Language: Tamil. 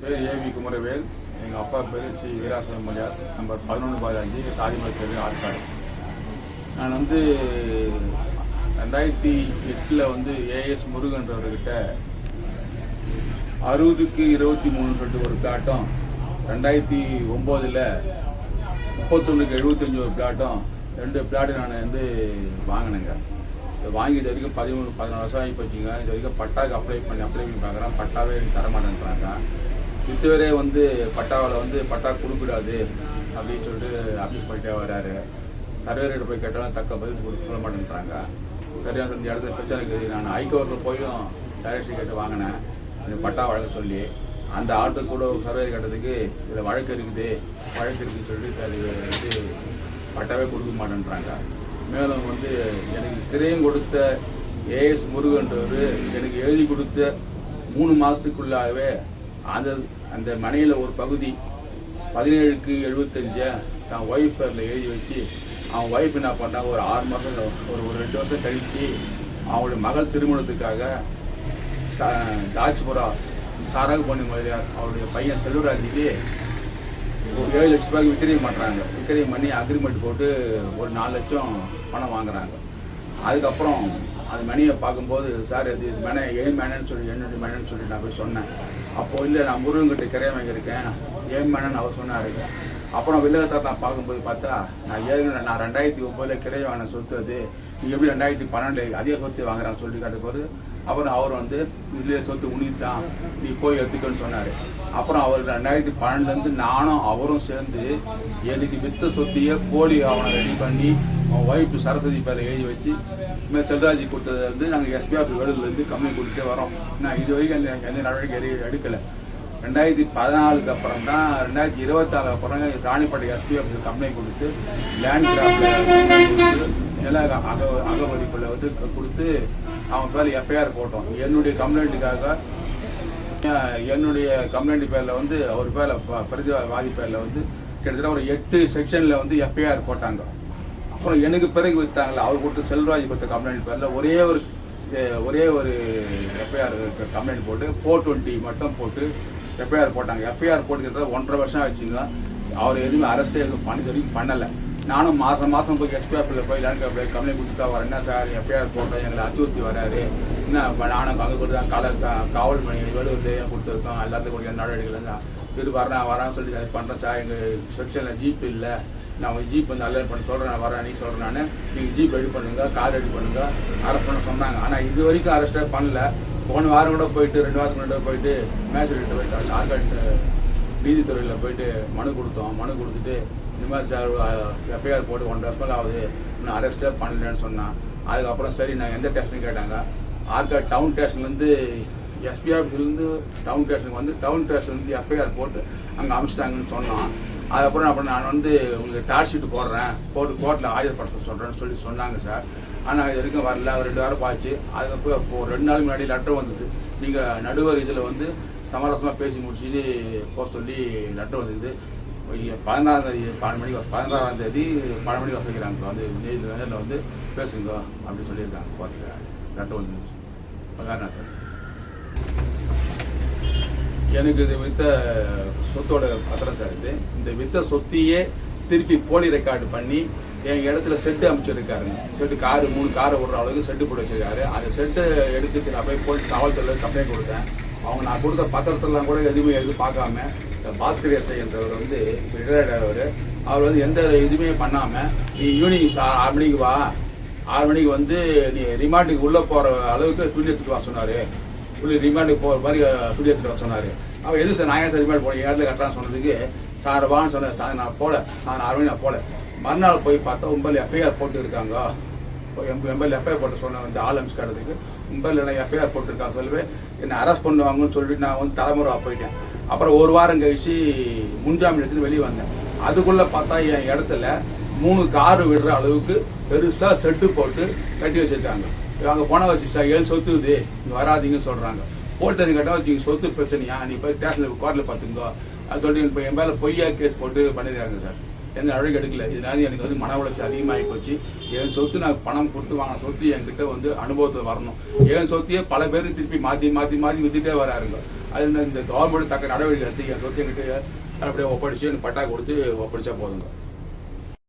பேர் ஏவி குமரவேல். எங்கள் அப்பா பேர் ஸ்ரீ வீராசன மொழியார் நம்பர் பதினொன்று பதினஞ்சு தாஜ்மஹல் பேர் ஆற்காடு. நான் வந்து ரெண்டாயிரத்தி எட்டில் வந்து ஏஎஸ் முருகன்றவர்கிட்ட அறுபதுக்கு இருபத்தி மூணு சொல்லிட்டு ஒரு பிளாட்டும் ரெண்டாயிரத்தி ஒம்போதில் முப்பத்தொன்றுக்கு எழுபத்தஞ்சு ஒரு பிளாட்டும் ரெண்டு பிளாட்டு நான் வந்து வாங்கினேங்க. இதை வாங்கி இது வரைக்கும் பதிமூணு பதினாலு வருஷம் ஆகி போச்சுங்க. இது வரைக்கும் பட்டாக்கு அப்ளை பண்ணி அப்ளை பண்ணி பார்க்குறேன். பட்டாவே எனக்கு தரமாட்டேன்றாங்க. இதுவரை வந்து பட்டாவில் வந்து பட்டா கொடுக்கூடாது அப்படின்னு சொல்லிட்டு ஆஃபீஸ் பண்ணிட்டே வராரு. சர்வேரிட்ட போய் கேட்டாலும் தக்க பதில் கொடுக்க சொல்ல மாட்டேன்றாங்க. சரியாக இந்த இடத்துல பிரச்சனை இருக்குது. நான் ஹைகோர்ட்டில் போயும் டைரக்டர் கேட்டு வாங்கினேன். எனக்கு பட்டா வழங்க சொல்லி. அந்த ஆர்டர் கூட சர்வே கட்டத்துக்கு இதில் வழக்கு இருக்குது. வழக்கு இருக்குன்னு சொல்லிட்டு அது வந்து பட்டாவே கொடுக்க மாட்டேன்றாங்க. மேலும் வந்து எனக்கு திரையும் கொடுத்த ஏஎஸ் முருகன்றவர் எனக்கு எழுதி கொடுத்த மூணு மாதத்துக்குள்ளாகவே அந்த அந்த மனையில் ஒரு பகுதி பதினேழுக்கு எழுபத்தஞ்சை தான் ஒய்ஃப் பேரில் எழுதி வச்சு அவன் ஒய்ஃப் என்ன பண்ணாங்க ஒரு ஆறு மாதம் ஒரு ஒரு ரெண்டு வருஷம் கழித்து அவங்களுடைய மகள் திருமணத்துக்காக ச- தாஜ்புரா சாரக பண்ணி முதலியார் அவருடைய பையன் செல்வராஜுக்கு ஒரு ஏழு லட்ச ரூபாய்க்கு விக்கிரியம் பண்ணுறாங்க விக்கிரியம் பண்ணி அக்ரிமெண்ட் போட்டு ஒரு நாலு லட்சம் பணம் வாங்குறாங்க. அதுக்கப்புறம் அந்த மணியை பார்க்கும்போது சார் இது இது மனை ஏன் மேனன்னு சொல்லி என்னுடைய மேனன்னு சொல்லி நான் போய் சொன்னேன். அப்போ இல்லை நான் முருகன்கிட்ட கிரைய வாங்கியிருக்கேன். ஏன் மேனன்னு அவர் சொன்னார். அப்புறம் வில்லகத்தை நான் பார்க்கும்போது பார்த்தா நான் ஏற்கனவே நான் ரெண்டாயிரத்தி ஒம்போதில் கிரைய வாங்கின சொத்து அது. நீ எப்படி ரெண்டாயிரத்தி பன்னெண்டு அதிக சொத்து வாங்குறான்னு சொல்லி கேட்டபோது அப்புறம் அவர் வந்து இதுலேயே சொத்து உனிது தான் நீ போய் எடுத்துக்கன்னு சொன்னார். அப்புறம் அவர் ரெண்டாயிரத்தி பன்னெண்டுலேருந்து நானும் அவரும் சேர்ந்து எனக்கு வித்த சொத்தையே போலி ஆவணம் ரெடி பண்ணி அவன் சரஸ்வதி பேரை எழுதி வச்சு இனிமேல் செல்ராஜி கொடுத்தது வந்து நாங்கள் எஸ்பிஆர் வேலூர்லேருந்து கம்மி கொடுத்துட்டே வரோம். நான் இது வரைக்கும் அந்த எந்த நடவடிக்கை எடுக்கலை. ரெண்டாயிரத்தி பதினாலுக்கு அப்புறம் தான் ரெண்டாயிரத்தி இருபத்தாலுக்கு அப்புறம் ராணிப்பேட்டை எஸ்பிஎஃப் கம்ப்ளைண்ட் கொடுத்து லேண்ட் கிராஃப்ட் நில அக அகவரிப்பில் வந்து கொடுத்து அவன் பேர் எஃப்ஐஆர் போட்டோம். என்னுடைய கம்ப்ளைண்ட்டுக்காக என்னுடைய கம்ப்ளைண்ட் பேரில் வந்து அவர் பேரில் பிரதிவாதி பேரில் வந்து கிட்டத்தட்ட ஒரு எட்டு செக்ஷனில் வந்து எஃப்ஐஆர் போட்டாங்க. அப்புறம் எனக்கு பிறகு வைத்தாங்களே அவர் கொடுத்து செல்வராஜ் கொடுத்த கம்ப்ளைண்ட் பேரில் ஒரே ஒரு ஒரே ஒரு எஃப்ஐஆர் கம்ப்ளைண்ட் போட்டு ஃபோர் டுவெண்ட்டி மட்டும் போட்டு எஃப்ஐஆர் போட்டாங்க. எஃப்ஐஆர் போட்டுக்கிட்ட ஒன்றரை வருஷம் ஆச்சுங்க. அவர் எதுவுமே அரெஸ்ட் எதுவும் பண்ணி வரைக்கும் பண்ணலை. நானும் மாதம் மாதம் போய் எஸ்பிஆஃபில் போய் லேண்ட் கம்ப்ளைண்ட் கம்ப்ளைண்ட் கொடுத்துட்டா வரேன் என்ன சார் எஃப்ஐஆர் போட்டோம் எங்களை அச்சுறுத்தி வராரு என்ன நானும் அங்கே கொடுத்தேன் கால காவல் பணி வேலூர் கொடுத்துருக்கோம். எல்லாத்துக்கும் கொடுக்க நடவடிக்கைகள் தான் இது வரேன் வரேன் சொல்லி அது பண்ணுறேன் சார் எங்கள் செக்ஷனில் ஜீப் இல்லை. நான் உங்கள் ஜீப் வந்து அலர்ட் பண்ணி சொல்கிறேன் நான் வரேன் நீ சொல்கிறேன் நான். நீங்கள் ஜீப் ரெடி பண்ணுங்க கார் ரெடி பண்ணுங்க. அரெஸ்ட் பண்ண சொன்னாங்க. ஆனால் இது வரைக்கும் அரெஸ்டே பண்ணல. போன வாரம் கூட போயிட்டு ரெண்டு வாரத்துக்கு முன்னாடி போயிட்டு மேஜிஸ்ட்ரேட் போயிட்டு ஆர்காட் நீதித்துறையில் போயிட்டு மனு கொடுத்தோம். மனு கொடுத்துட்டு இந்த மாதிரி சார் எஃப்ஐஆர் போட்டு ஒன்றரை வருஷம் ஆகுது. இன்னும் அரெஸ்டே பண்ணலன்னு சொன்னான். அதுக்கப்புறம் சரி நான் எந்த ஸ்டேஷன் கேட்டாங்க. ஆர்காட் டவுன் ஸ்டேஷன்லேருந்து ஆஃபீஸ்லேருந்து டவுன் ஸ்டேஷனுக்கு வந்து டவுன் ஸ்டேஷன்லேருந்து எஃப்ஐஆர் போட்டு அங்கே அமிச்சிட்டாங்கன்னு சொன்னோம் அதுக்கப்புறம் அப்புறம் நான் வந்து உங்களுக்கு டார்ச் ஷீட் போடுறேன். போட்டு கோர்ட்டில் ஆஜர்படுத்த சொல்கிறேன்னு சொல்லி சொன்னாங்க சார். ஆனால் இது வரைக்கும் வரல. ரெண்டு வாரம் பாச்சு. அதுக்கப்புறம் இப்போ ரெண்டு நாள் முன்னாடி லெட்டர் வந்தது. நீங்கள் நடுவர் இதில் வந்து சமரசமாக பேசி முடிச்சுட்டு போக சொல்லி லெட்டர் வந்துருக்குது. பதினாறாம் தேதி பன்னெண்டு மணிக்கு பதினாறாம் தேதி பன்னெண்டு மணிக்கு வர வைக்கிறாங்க. வந்து நேரில் வந்து பேசுங்க அப்படின்னு சொல்லியிருக்காங்க. கோர்ட்டில் லெட்டர் வந்துருச்சு. பகாரணா சார்? எனக்கு இது வித்த சொத்தோட பத்திரம் சார் இது. இந்த வித்த சொத்தையே திருப்பி போலி ரெக்கார்டு பண்ணி என் இடத்துல செட்டு அமைச்சிருக்காருங்க. செட்டு காரு மூணு காரை விடுற அளவுக்கு செட்டு போட்டு வச்சிருக்காரு. அந்த செட்டை எடுத்துட்டு நான் போய் போலீஸ் காவல்துறையில் கம்ப்ளைண்ட் கொடுத்தேன். அவங்க நான் கொடுத்த பத்திரத்தெல்லாம் கூட எதுவுமே எதுவும் பார்க்காம இந்த பாஸ்கர் எஸ்ஐ என்றவர் வந்து ரிட்டையர்ட் ஆகிறவர் அவர். வந்து எந்த இதுவுமே பண்ணாமல் நீ ஈவினிங் சார் ஆறு மணிக்கு வா. ஆறு மணிக்கு வந்து நீ ரிமாண்டுக்கு உள்ளே போகிற அளவுக்கு துணி எடுத்துட்டு வா சொன்னார். துணி ரிமாண்டுக்கு போகிற மாதிரி துணி எடுத்துட்டு வர சொன்னார். அவர் எது சார் நான் ஏன் சார் ரிமாண்ட் போனேன் இடத்துல சொன்னதுக்கு சார் வான்னு சொன்னேன் சார் நான் போகல சார் ஆறு மணி நான் போகல மறுநாள் போய் பார்த்தா உங்கள் எஃப்ஐஆர் போட்டு இருக்காங்க. எம்எல்ஏ எஃப்ஐஆர் போட்டு சொன்ன வந்து ஆள் அமிச்சுக்காரதுக்கு கும்பல் என்ன எஃப்ஐஆர் போட்டிருக்காங்க. சொல்லவே என்னை அரெஸ்ட் பண்ணுவாங்கன்னு சொல்லிட்டு நான் வந்து தலைமுறை போயிட்டேன். அப்புறம் ஒரு வாரம் கழிச்சு முன்ஜாமீன் எடுத்துட்டு வெளியே வந்தேன். அதுக்குள்ளே பார்த்தா என் இடத்துல மூணு கார் விடுற அளவுக்கு பெருசாக செட்டு போட்டு கட்டி வச்சிருக்காங்க. அங்கே போன வச்சு சார் ஏழு சொத்து இது. வராதிங்கன்னு சொல்கிறாங்க சொல்றாங்க போட்டு கேட்டால் வச்சு சொத்து பிரச்சனையா? நீ போய் ஸ்டேஷனில் கோர்ட்டில் பார்த்துங்கோ அது சொல்லிட்டு இப்போ என் மேலே பொய்யா கேஸ் போட்டு பண்ணிருக்காங்க சார். எந்த நடவடிக்கை எடுக்கல. இதனால எனக்கு வந்து மன உளைச்சி அதிகமாகி போச்சு. என் சொத்து நான் பணம் கொடுத்து வாங்கின சொத்து என்கிட்ட வந்து அனுபவத்தில் வரணும். என் சொத்தையே பல பேர் திருப்பி மாற்றி மாற்றி மாற்றி வித்துட்டே வராருங்க. அது இந்த- இந்த கவர்மெண்ட் தக்க நடவடிக்கை எடுத்து என் சொத்து என்கிட்ட அப்படியே ஒப்படைச்சு எனக்கு பட்டா கொடுத்து ஒப்படைச்சா போதுங்க.